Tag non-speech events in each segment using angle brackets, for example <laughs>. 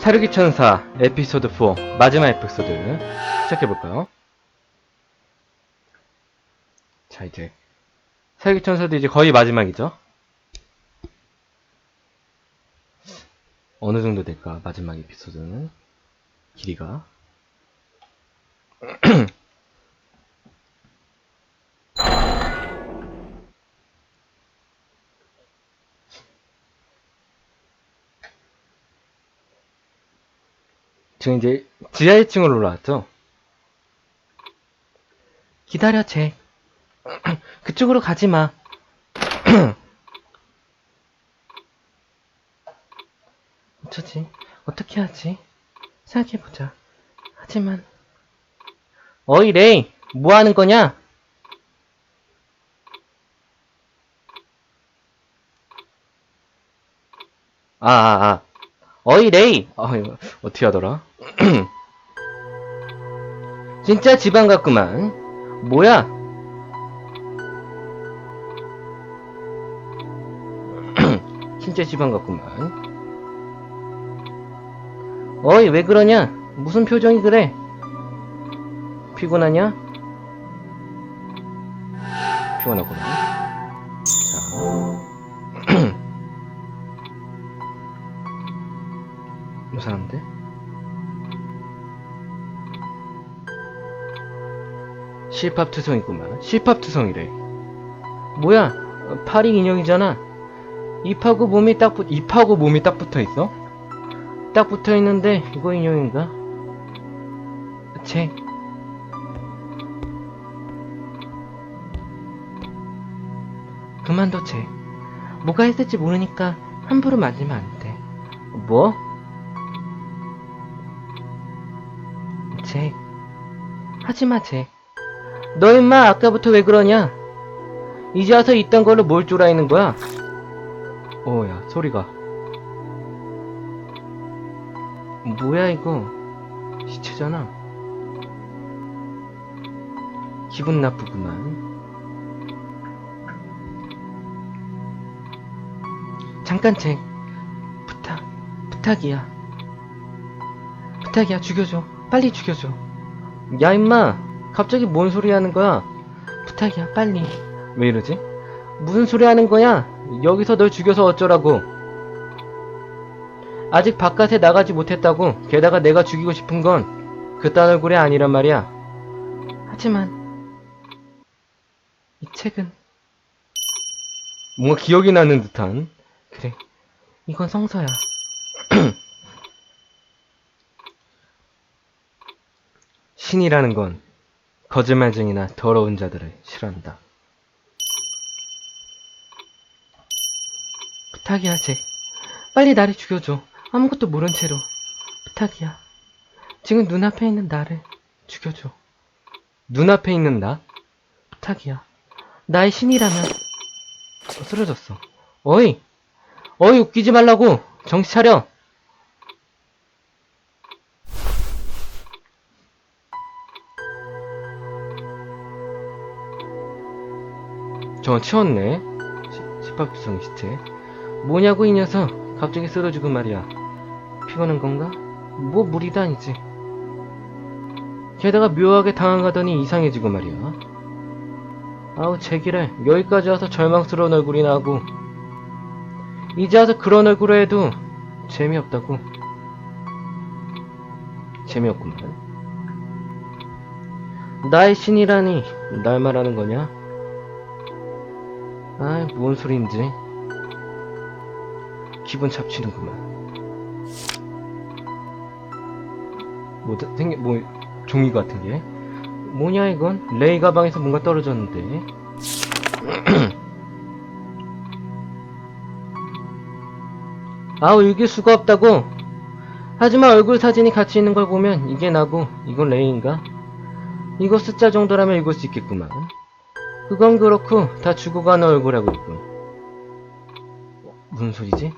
사르기 천사 에피소드 4 마지막 에피소드 시작해볼까요? 자 이제 사르기 천사도 이제 거의 마지막이죠? 어느 정도 될까 마지막 에피소드는 길이가 <clears throat> 지금 이제 지하 1층으로 올라왔죠? 기다려, 잭. <clears throat> 그쪽으로 가지 마. <clears throat> 어쩌지? 어떻게 하지? 생각해보자. 하지만. 어이, 레이! 뭐 하는 거냐? 아, 아, 아. 어이, 레이! 아, 이거 어떻게 하더라? <clears throat> 진짜 지방 같구만. 뭐야? <clears throat> 진짜 지방 같구만. 어이, 왜 그러냐? 무슨 표정이 그래? 피곤하냐? 피곤하구나. 이상한데? 실밥 투성이구만. 실밥 투성이래. 뭐야? 어, 파리 인형이잖아. 입하고 몸이 딱 붙, 입하고 몸이 딱 붙어 있어? 딱 붙어 있는데 이거 인형인가? 책. 그만둬 책. 뭐가 했을지 모르니까 함부로 만지면 안 돼. 뭐? 하지마, 잭. 너 임마 아까부터 왜 그러냐? 이제 와서 있던 걸로 뭘 쫄아 있는 거야? 오야 소리가. 뭐야 이거? 시체잖아. 기분 나쁘구만. 잠깐 잭. 부탁, 부탁이야. 부탁이야, 죽여줘. 빨리 죽여줘. 야, 임마. 갑자기 뭔 소리 하는 거야? 부탁이야, 빨리. 왜 이러지? 무슨 소리 하는 거야? 여기서 널 죽여서 어쩌라고. 아직 바깥에 나가지 못했다고. 게다가 내가 죽이고 싶은 건 그딴 얼굴이 아니란 말이야. 하지만, 이 책은 뭔가 기억이 나는 듯한. 그래. 이건 성서야. 신이라는 건 거짓말쟁이나 더러운 자들을 싫어한다. 부탁이야, 잭. 빨리 나를 죽여줘. 아무것도 모른 채로. 부탁이야. 지금 눈앞에 있는 나를 죽여줘. 눈앞에 있는 나? 부탁이야. 나의 신이라면. 어, 쓰러졌어. 어이! 어이, 웃기지 말라고! 정신 차려! 저건 치웠네. 십박수성 시체. 뭐냐고 이 녀석. 갑자기 쓰러지고 말이야. 피곤한 건가? 뭐 무리도 아니지. 게다가 묘하게 당황하더니 이상해지고 말이야. 아우 제기를 여기까지 와서 절망스러운 얼굴이나 하고 이제 와서 그런 얼굴로 해도 재미없다고. 재미없구만. 나의 신이라니 날 말하는 거냐? 아이, 뭔 소리인지. 기분 잡치는구만. 뭐, 다- 생겨, 뭐, 종이 같은 게. 뭐냐, 이건? 레이 가방에서 뭔가 떨어졌는데. <clears throat> 아우, 읽을 수가 없다고! 하지만 얼굴 사진이 같이 있는 걸 보면 이게 나고, 이건 레이인가? 이거 숫자 정도라면 읽을 수 있겠구만. 그건 그렇고 다 죽어가는 얼굴하고 있군. 무슨 소리지?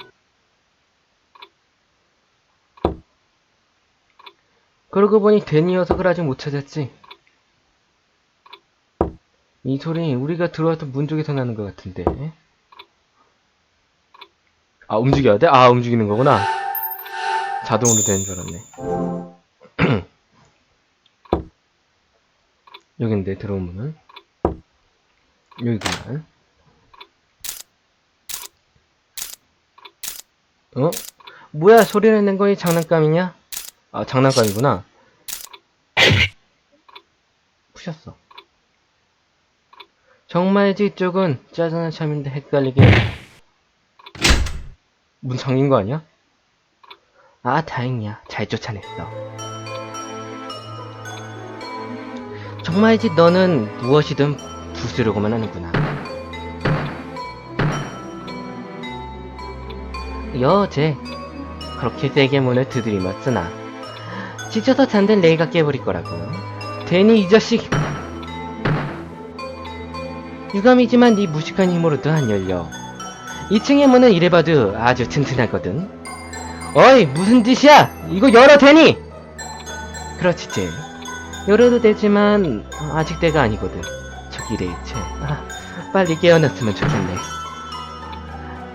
그러고 보니 데니 녀석을 아직 못 찾았지. 이 소리 우리가 들어왔던 문 쪽에서 나는 것 같은데. 아 움직여야 돼? 아 움직이는 거구나. 자동으로 되는 줄 알았네. <clears throat> 여긴데 들어오면은 여기구만. 어? 뭐야 소리를 낸 거니 장난감이냐? 아 장난감이구나. <coughs> 푸셨어. 정말지 이쪽은 짜증난 참인데 헷갈리게 문 잠긴 거 아니야? 아 다행이야 잘 쫓아냈어 정말이지 너는 무엇이든 부수려고만 하는구나. 여제 그렇게 세게 문을 두드리며 쓰나. 지쳐서 잠든 레이가 깨버릴 거라고. 괜히 이 자식! 유감이지만 네 무식한 힘으로도 안 열려. 2층의 문은 이래봐도 아주 튼튼하거든. 어이 무슨 짓이야! 이거 열어 되니! 그렇지 제. 열어도 되지만 아직 때가 아니거든. 저 기 레이첼 아, 빨리 깨어났으면 좋겠네.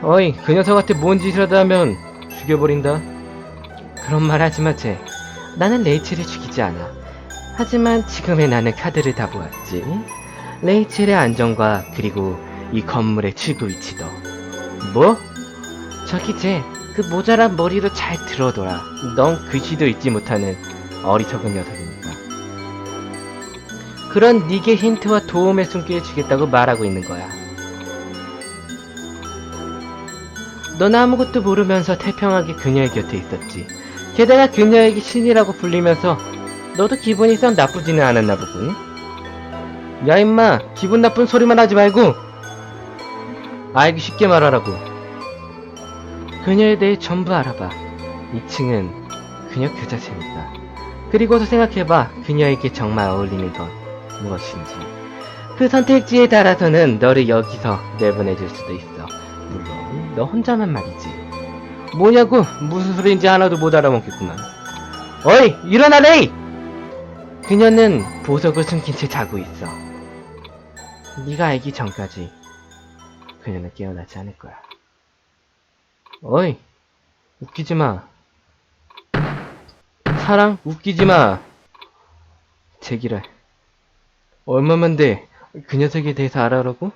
어이 그 녀석한테 뭔 짓이라도 하면 죽여버린다. 그런 말 하지마 제 나는 레이첼을 죽이지 않아. 하지만 지금의 나는 카드를 다 보았지. 레이첼의 안정과 그리고 이 건물의 출구 위치도. 뭐? 저기 쟤, 그 모자란 머리로 잘 들어둬라. 넌 글씨도 읽지 못하는 어리석은 녀석이니까. 그런 니게 힌트와 도움의 손길을 주겠다고 말하고 있는 거야. 넌 아무것도 모르면서 태평하게 그녀의 곁에 있었지. 게다가 그녀에게 신이라고 불리면서 너도 기분이 썩 나쁘지는 않았나 보군. 야 임마, 기분 나쁜 소리만 하지 말고 알기 쉽게 말하라고. 그녀에 대해 전부 알아봐. 2층은 그녀 그 자체입니다. 그리고서 생각해봐. 그녀에게 정말 어울리는 건 무엇인지. 그 선택지에 따라서는 너를 여기서 내보내줄 수도 있어. 물론 너 혼자만 말이지. 뭐냐고 무슨 소리인지 하나도 못 알아먹겠구만. 어이 일어나 레이! 그녀는 보석을 숨긴 채 자고 있어. 네가 알기 전까지 그녀는 깨어나지 않을 거야. 어이, 웃기지 마. 사랑, 웃기지 마. 제기랄. 얼마만 돼? 그 녀석에 대해서 알아라고?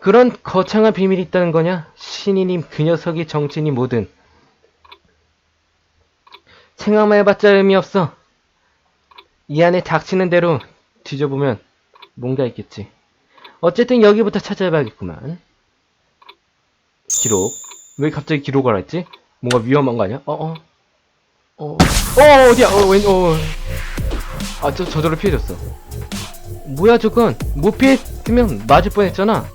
그런 거창한 비밀이 있다는 거냐? 신이님, 그 녀석이 정치니 뭐든. 생각만 해봤자 의미 없어. 이 안에 닥치는 대로 뒤져보면 뭔가 있겠지. 어쨌든 여기부터 찾아봐야겠구만. 기록. 왜 갑자기 기록을 했지? 뭔가 위험한 거 아니야? 어어. 어. 어, 어, 어디야? 어, 왼, 어. 아, 저, 저절로 피해졌어. 뭐야, 저건? 못 피했으면 맞을 뻔 했잖아.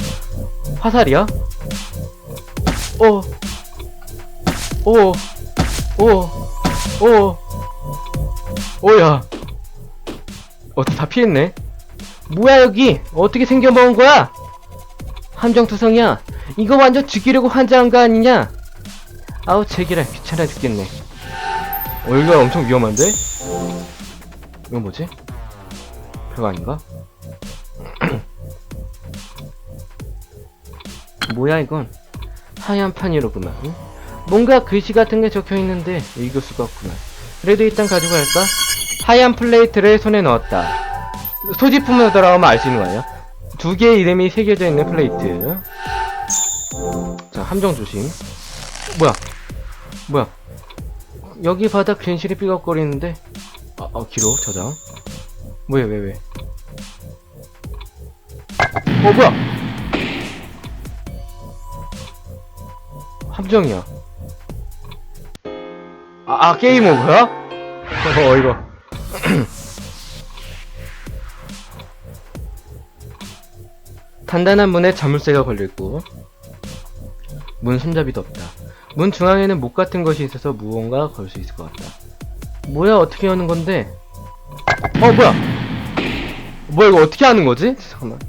화살이야? 어. 어. 어. 어. 어야. 어, 다 피했네. 뭐야 여기 어떻게 생겨먹은 거야? 함정투성이야 이거 완전 죽이려고 환장한 거 아니냐? 아우 제기라 귀찮아 죽겠네 어 여기가 엄청 위험한데? 이건 뭐지? 별거 아닌가? <clears throat> 뭐야 이건 하얀 판이로구만 뭔가 글씨 같은 게 적혀 있는데 읽을 수가 없구만 그래도 일단 가지고 갈까? 하얀 플레이트를 손에 넣었다 소지품으로 들어가면 알 수 있는 거 아니야? 두 개의 이름이 새겨져 있는 플레이트. 자, 함정 조심. 뭐야? 뭐야? 여기 바닥 괜시리 삐걱거리는데? 아, 아 기록 저장. 뭐야, 왜, 왜? 어, 뭐야? 함정이야. 아, 아 게임 오버야? <laughs> 어, 이거. <clears throat> 단단한 문에 자물쇠가 걸려있고 문 손잡이도 없다. 문 중앙에는 목 같은 것이 있어서 무언가 걸 수 있을 것 같다. 뭐야 어떻게 여는 건데? 어 뭐야? 뭐야 이거 어떻게 하는 거지? 잠깐만.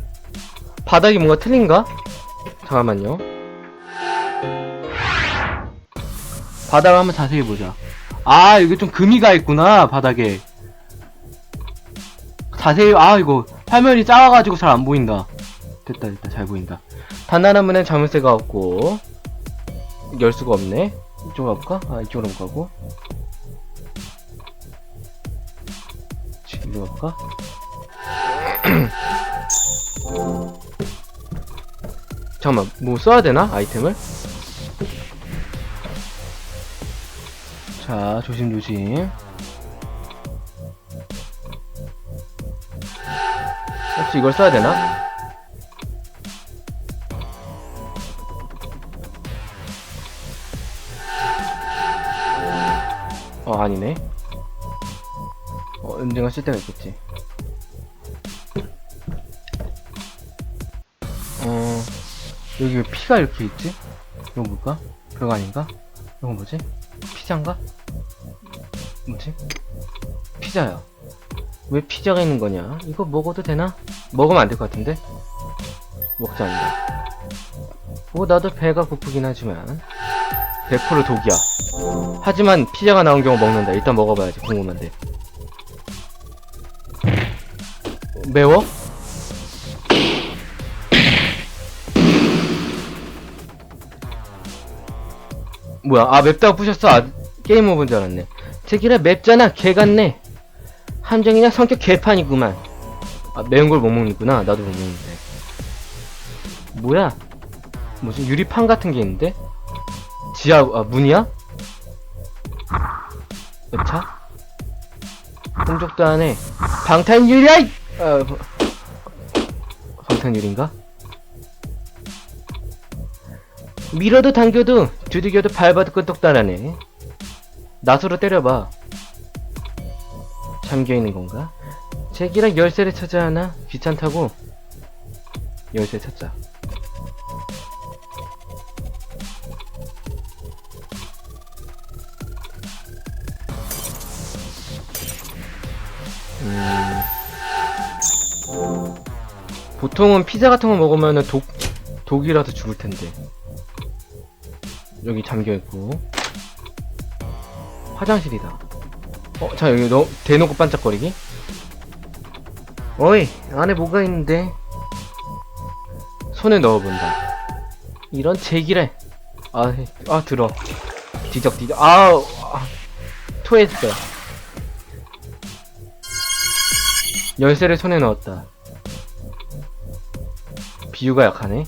바닥이 뭔가 틀린가? 잠깐만요. 바닥 한번 자세히 보자. 아 이게 좀 금이 가 있구나 바닥에. 자세히 아 이거 화면이 작아가지고 잘 안 보인다. 됐다 됐다 잘 보인다 단단한 문엔 자물쇠가 없고 열 수가 없네 이쪽으로 가볼까? 아, 이쪽으로 못 가고. 이리로 가볼까? <clears throat> 잠깐만, 뭐 써야 되나? 아이템을? 자, 조심 조심. 혹시 이걸 써야 되나? 어, 아니네. 어, 언젠가 쓸 때가 있겠지. 어, 여기 왜 피가 이렇게 있지? 이거 뭘까? 그거 아닌가? 이거 뭐지? 피자인가? 뭐지? 피자야. 왜 피자가 있는 거냐? 이거 먹어도 되나? 먹으면 안 될 것 같은데? 먹자, 이거. 뭐, 나도 배가 고프긴 하지만. 100% 독이야. 하지만 피자가 나온 경우 먹는다. 일단 먹어봐야지. 궁금한데. 매워? 뭐야? 아 맵다고 부셨어? 아, 게임 오브인 줄 알았네. 제기라 맵잖아. 개 같네. 함정이냐 성격 개판이구만. 아 매운 걸 못 먹는구나. 나도 못 먹는데. 뭐야? 무슨 유리판 같은 게 있는데? 지하 아 문이야? 여차? 공족도 안에 방탄 유리야! 이- 아, 뭐, 방탄유리인가? 밀어도 당겨도 두들겨도 밟아도 끄떡달하네 나서로 때려봐 잠겨있는 건가? 제기랑 열쇠를 찾아야 하나? 귀찮다고 열쇠 찾자 보통은 피자 같은 거 먹으면은 독, 독이라서 죽을 텐데. 여기 잠겨있고. 화장실이다. 어, 자, 여기 너, 대놓고 반짝거리기? 어이, 안에 뭐가 있는데? 손에 넣어본다. 이런 제기래. 아, 아, 들어. 뒤적뒤적. 아우, 아, 토했어. 열쇠를 손에 넣었다. 비유가 약하네.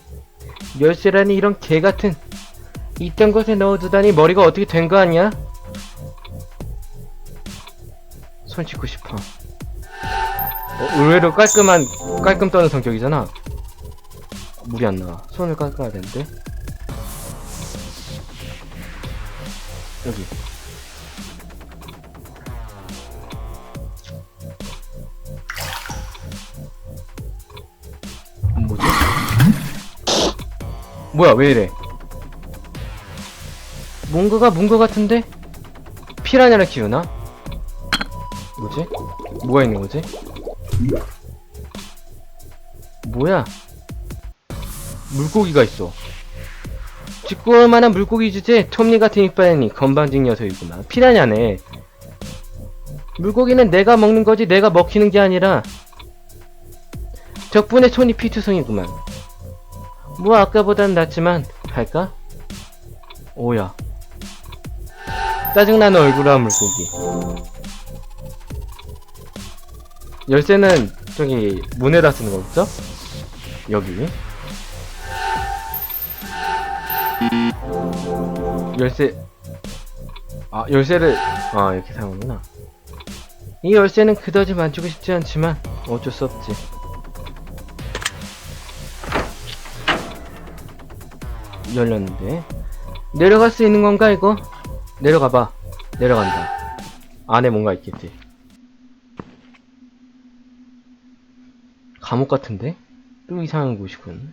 열쇠라니 이런 개 같은 이딴 곳에 넣어두다니 머리가 어떻게 된 거 아니야? 손 씻고 싶어. 어, 의외로 깔끔한 깔끔 떠는 성격이잖아. 물이 안 나와. 손을 깎아야 되는데. 여기. 뭐야 왜 이래 뭔가가 뭔가 같은데? 피라냐를 키우나? 뭐지? 뭐가 있는 거지? 뭐야? 물고기가 있어 짓구울 만한 물고기 주제 톱니 같은 이빨이니 건방진 녀석이구나 피라냐네 물고기는 내가 먹는 거지 내가 먹히는 게 아니라 덕분에 손이 피투성이구만. 뭐 아까보단 낫지만 갈까? 오야. 짜증나는 얼굴한 물고기. 열쇠는 저기 문에다 쓰는 거겠죠? 여기. 열쇠. 아 열쇠를 아 이렇게 사용하구나. 이 열쇠는 그다지 만지고 싶지 않지만 어쩔 수 없지. 열렸는데. 내려갈 수 있는 건가 이거? 내려가봐. 내려간다. 안에 뭔가 있겠지. 감옥 같은데? 또 이상한 곳이군.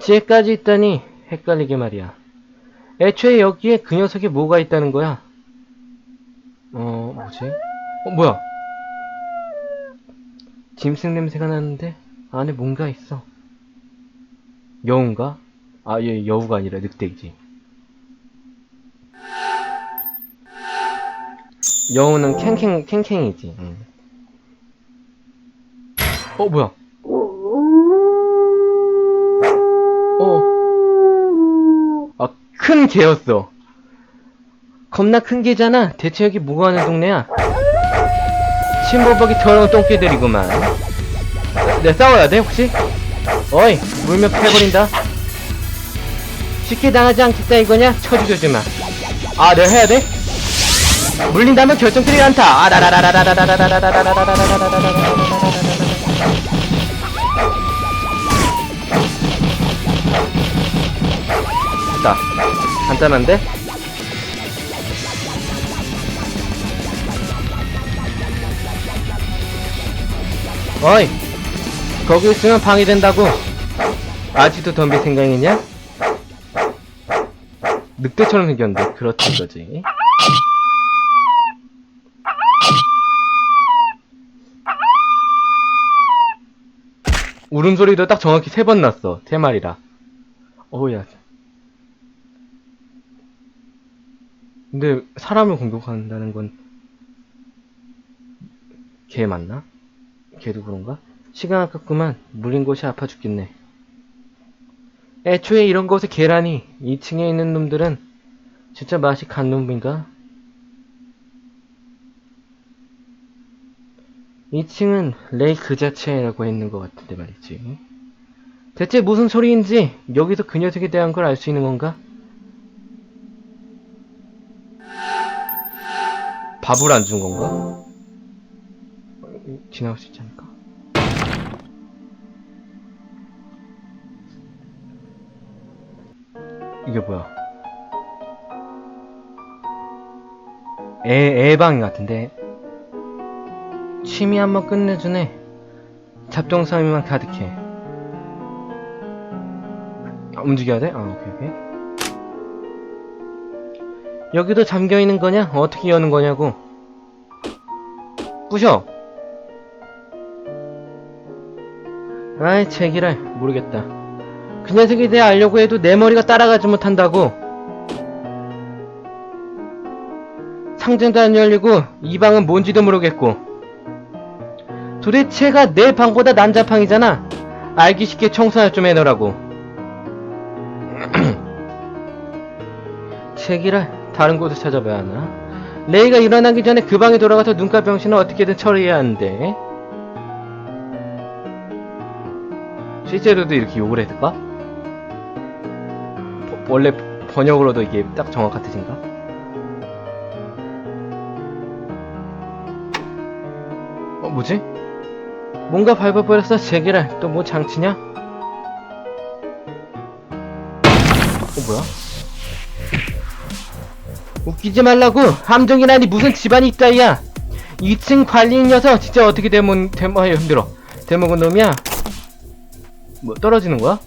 지혜까지 있다니 헷갈리게 말이야. 애초에 여기에 그 녀석이 뭐가 있다는 거야? 어 뭐지? 어 뭐야? 짐승 냄새가 나는데 안에 뭔가 있어. 여운가? 아, 얘 여우가 아니라 늑대이지. 여우는 캥캥, 캥캥이지. 응. 어, 뭐야? 어. 아, 큰 개였어. 겁나 큰 게잖아. 대체 여기 뭐가 하는 동네야? 신보복이 더러운 똥개들이구만. 내 싸워야 돼, 혹시? 어이, 물면 패버린다. 쉽게 당하지 않겠다 이거냐? 쳐죽여주마. 아, 내가 해야 돼? 물린다면 않다. 방해된다고! 아직도 덤빌 생각이냐? 늑대처럼 생겼는데, 그렇지, 이거지. 울음소리도 딱 정확히 세 번 났어. 세 마리라. 어우야. 근데 사람을 공격한다는 건개 맞나? 개도 그런가? 시간 아깝구만. 물린 곳이 아파 죽겠네. 애초에 이런 곳에 계란이 2층에 있는 놈들은 진짜 맛이 간 놈인가? 2층은 레이 그 자체라고 했는 것 같은데 말이지. 대체 무슨 소리인지 여기서 그 녀석에 대한 걸 알 수 있는 건가? 밥을 안 준 건가? 지나갈 수않 이게 뭐야? 애, 애방 같은데 취미 한번 끝내주네. 잡동사니만 가득해. 아, 움직여야 돼? 아, 오케이, 오케이. 여기도 잠겨있는 거냐? 어떻게 여는 거냐고. 부셔! 아이, 제기랄. 모르겠다. 그 녀석에 대해 알려고 해도 내 머리가 따라가지 못한다고. 상점도 안 열리고, 이 방은 뭔지도 모르겠고. 도대체가 내 방보다 난자팡이잖아. 알기 쉽게 청소나 좀 해놓으라고. <clears throat> 책이라 다른 곳을 찾아봐야 하나? 레이가 일어나기 전에 그 방에 돌아가서 눈깔 병신을 어떻게든 처리해야 하는데. 실제로도 이렇게 욕을 했을까? 버- 원래 번역으로도 이게 딱 정확한 뜻인가? 어, 뭐지? 뭔가 밟아버렸어, 제기랄. 또 뭐 장치냐? 어, 뭐야? 웃기지 말라고! 함정이라니 무슨 집안이 있다, 야! 2층 관리인 녀석, 진짜 어떻게 대문, 아유, 힘들어. 대먹은 놈이야? 뭐, 떨어지는 거야?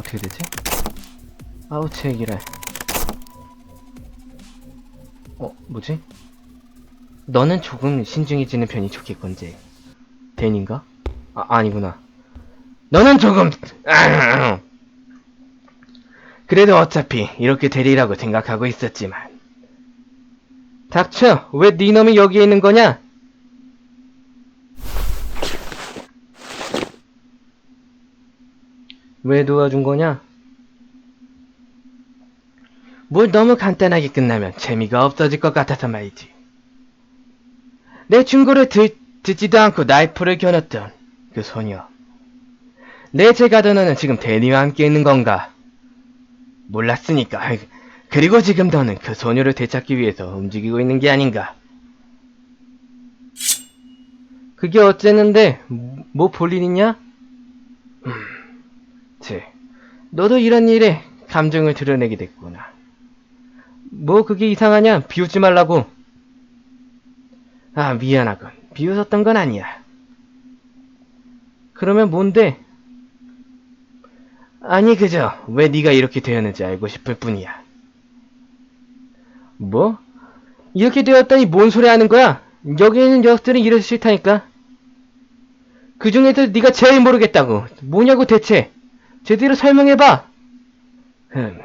어떻게 되지? 아우, 제기랄. 어, 뭐지? 너는 조금 신중해지는 편이 좋겠건지. 댄인가? 아, 아니구나. 너는 조금, <clears throat> 그래도 어차피 이렇게 되리라고 생각하고 있었지만. 닥쳐! 왜 네 놈이 여기에 있는 거냐? 왜 도와준 거냐? 뭘 너무 간단하게 끝나면 재미가 없어질 것 같아서 말이지. 내 충고를 듣, 듣지도 않고 나이프를 겨눴던 그 소녀. 내 제가더 너는 지금 대니와 함께 있는 건가? 몰랐으니까. 그리고 지금 너는 그 소녀를 되찾기 위해서 움직이고 있는 게 아닌가? 그게 어쨌는데, 뭐 볼일 있냐? 음, 쟤, 너도 이런 일에 감정을 드러내게 됐구나. 뭐 그게 이상하냐? 비웃지 말라고. 아, 미안하군. 비웃었던 건 아니야. 그러면 뭔데? 아니 그저 왜 네가 이렇게 되었는지 알고 싶을 뿐이야. 뭐? 이렇게 되었다니 뭔 소리 하는 거야? 여기 있는 녀석들은 이래서 싫다니까. 그 중에서 네가 제일 모르겠다고. 뭐냐고 대체. 제대로 설명해봐. 흠,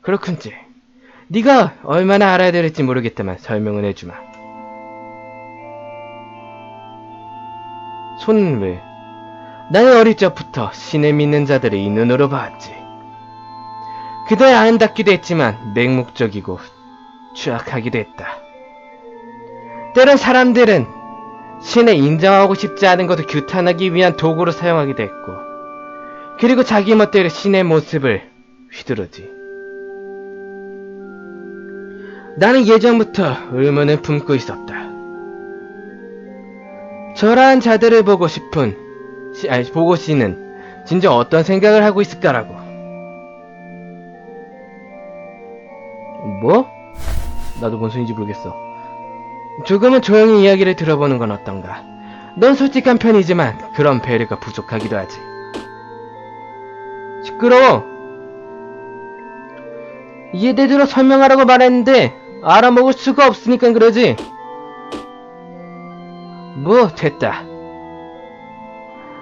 그렇군지. 네가 얼마나 알아야 될지 모르겠다만 설명을 해주마. 손은 왜? 나는 어릴 적부터 신을 믿는 자들을 이 눈으로 봤지. 그들의 아름답기도 했지만 맹목적이고 추악하기도 했다. 때론 사람들은 신을 인정하고 싶지 않은 것을 규탄하기 위한 도구로 사용하기도 했고, 그리고 자기 멋대로 신의 모습을 휘두르지. 나는 예전부터 의문을 품고 있었다. 저러한 자들을 보고 싶은, 시, 아니, 보고 씨는 진짜 어떤 생각을 하고 있을까라고. 뭐? 나도 뭔 소리인지 모르겠어. 조금은 조용히 이야기를 들어보는 건 어떤가? 넌 솔직한 편이지만 그런 배려가 부족하기도 하지. 시끄러워. 예대대로 설명하라고 말했는데 알아먹을 수가 없으니까 그러지. 뭐 됐다.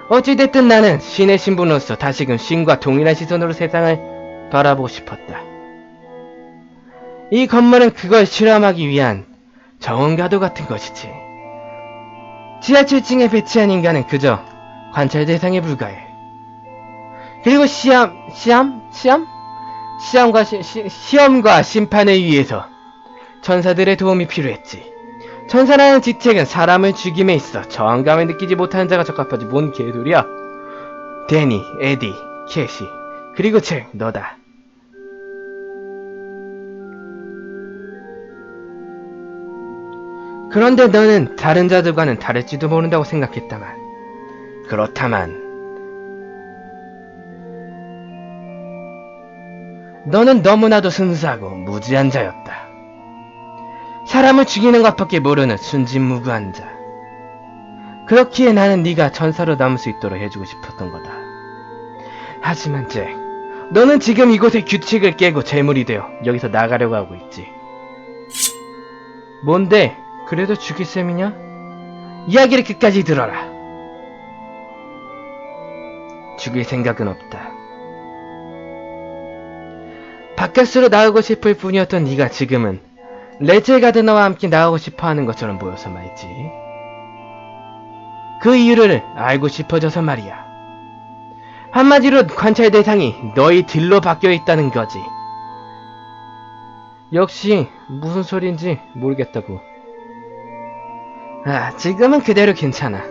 어찌됐든 나는 신의 신분으로서 다시금 신과 동일한 시선으로 세상을 바라보고 싶었다. 이 건물은 그걸 실험하기 위한 정원가도 같은 것이지. 지하철 층에 배치한 인간은 그저 관찰 대상에 불과해. 그리고 시험, 시험, 시험? 시험과 시, 시, 시험과 심판을 위해서 천사들의 도움이 필요했지. 천사라는 지책은 사람을 죽임에 있어 저항감을 느끼지 못하는 자가 적합하지 뭔 개소리야. 데니, 에디, 캐시, 그리고 책, 너다. 그런데 너는 다른 자들과는 다를지도 모른다고 생각했다만 그렇다만 너는 너무나도 순수하고 무지한 자였다. 사람을 죽이는 것밖에 모르는 순진무구한 자. 그렇기에 나는 네가 천사로 남을 수 있도록 해주고 싶었던 거다. 하지만 잭, 너는 지금 이곳의 규칙을 깨고 재물이 되어 여기서 나가려고 하고 있지. 뭔데? 그래도 죽일 셈이냐? 이야기를 끝까지 들어라. 죽일 생각은 없다. 바깥으로 나오고 싶을 뿐이었던 네가 지금은 레젤 가드너와 함께 나오고 싶어하는 것처럼 보여서 말이지. 그 이유를 알고 싶어져서 말이야. 한마디로 관찰 대상이 너희 딜로 바뀌어 있다는 거지. 역시 무슨 소린지 모르겠다고. 아, 지금은 그대로 괜찮아.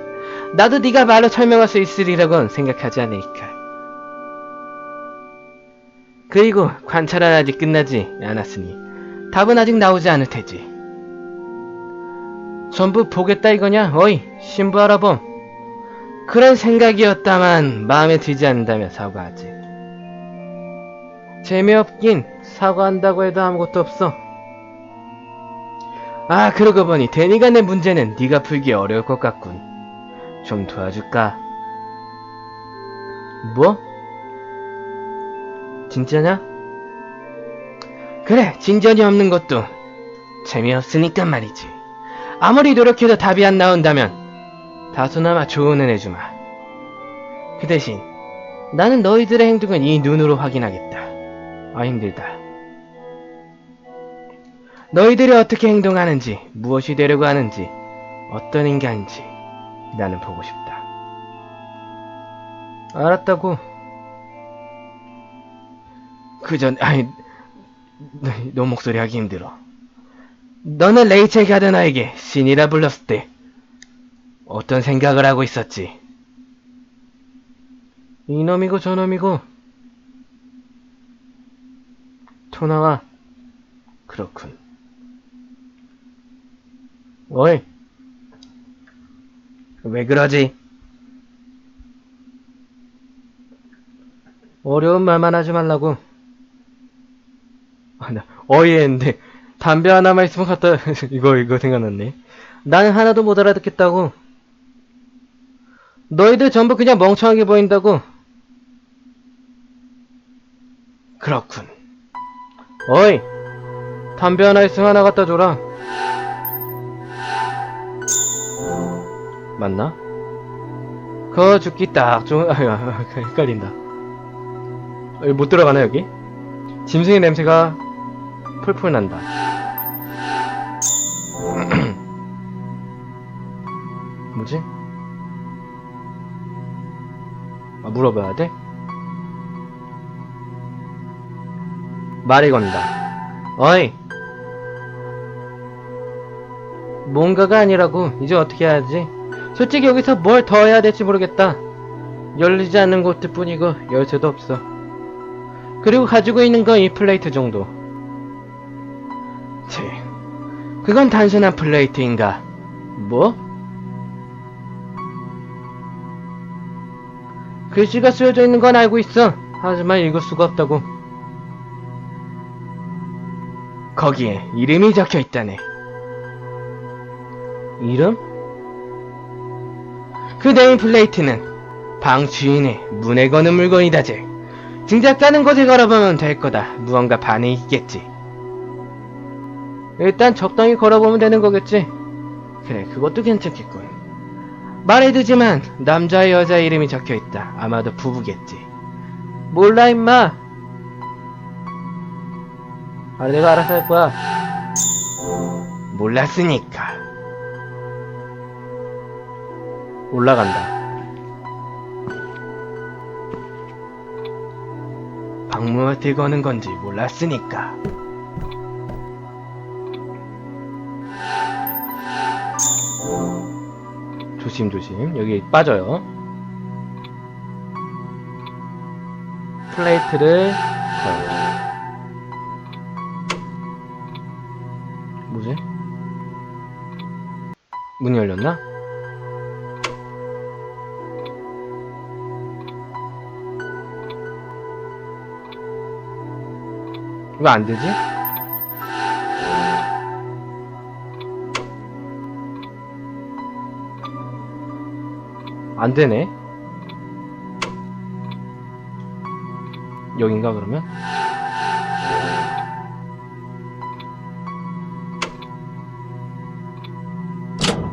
나도 네가 말로 설명할 수 있으리라고는 생각하지 않으니까. 그리고 관찰은 아직 끝나지 않았으니 답은 아직 나오지 않을 테지. 전부 보겠다 이거냐? 어이, 신부 알아봄. 그런 생각이었다만 마음에 들지 않는다면 사과하지. 재미없긴 사과한다고 해도 아무것도 없어. 아 그러고 보니 데니가 내 문제는 네가 풀기 어려울 것 같군. 좀 도와줄까? 뭐? 진짜냐? 그래 진전이 없는 것도 재미없으니까 말이지. 아무리 노력해도 답이 안 나온다면 다소나마 조언은 해주마. 그 대신 나는 너희들의 행동을 이 눈으로 확인하겠다. 아 힘들다. 너희들이 어떻게 행동하는지, 무엇이 되려고 하는지, 어떤 인간인지 나는 보고 싶다. 알았다고. 그전 아니 너, 너 목소리 하기 힘들어. 너는 레이첼 가드나에게 신이라 불렀을 때 어떤 생각을 하고 있었지? 이놈이고 저놈이고 토나와 그렇군. 어이 왜 그러지? 어려운 말만 하지 말라고. 아, 나 어이 했는데 담배 하나만 있으면 갖다 <laughs> 이거 이거 생각났네. 나는 하나도 못 알아듣겠다고. 너희들 전부 그냥 멍청하게 보인다고. 그렇군. 어이, 담배 하나 있으면 하나 갖다 줘라. 맞나? 그거 죽기 딱 좋은, 아유, 헷갈린다. 여기 못 들어가나, 여기? 짐승의 냄새가 풀풀 난다. <clears throat> 뭐지? 물어봐야 돼? 말이 건다. 어이! 뭔가가 아니라고. 이제 어떻게 해야지? 솔직히 여기서 뭘 더 해야 될지 모르겠다. 열리지 않는 곳들 뿐이고, 열쇠도 없어. 그리고 가지고 있는 건 이 플레이트 정도. 치, 그건 단순한 플레이트인가? 뭐? 글씨가 쓰여져 있는 건 알고 있어. 하지만 읽을 수가 없다고. 거기에 이름이 적혀 있다네. 이름? 그 네임 플레이트는 방 주인의 문에 거는 물건이다제. 진작 가는 곳에 걸어보면 될 거다. 무언가 반응이 있겠지. 일단 적당히 걸어보면 되는 거겠지. 그래, 그것도 괜찮겠군. 말해두지만 남자의 여자 이름이 적혀있다. 아마도 부부겠지. 몰라 임마. 아 내가 알아서 할 거야. 몰랐으니까. 올라간다. 방문을 들거는 건지 몰랐으니까. 조심조심. 여기 빠져요. 플레이트를 걸어. 뭐지? 문이 열렸나? 왜 안 되지? 안 되네. 여긴가 그러면?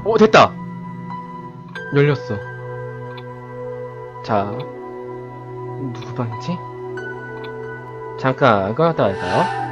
오 됐다. 열렸어. 자, 누구 방이지? 잠깐 꺼놨다 할까요?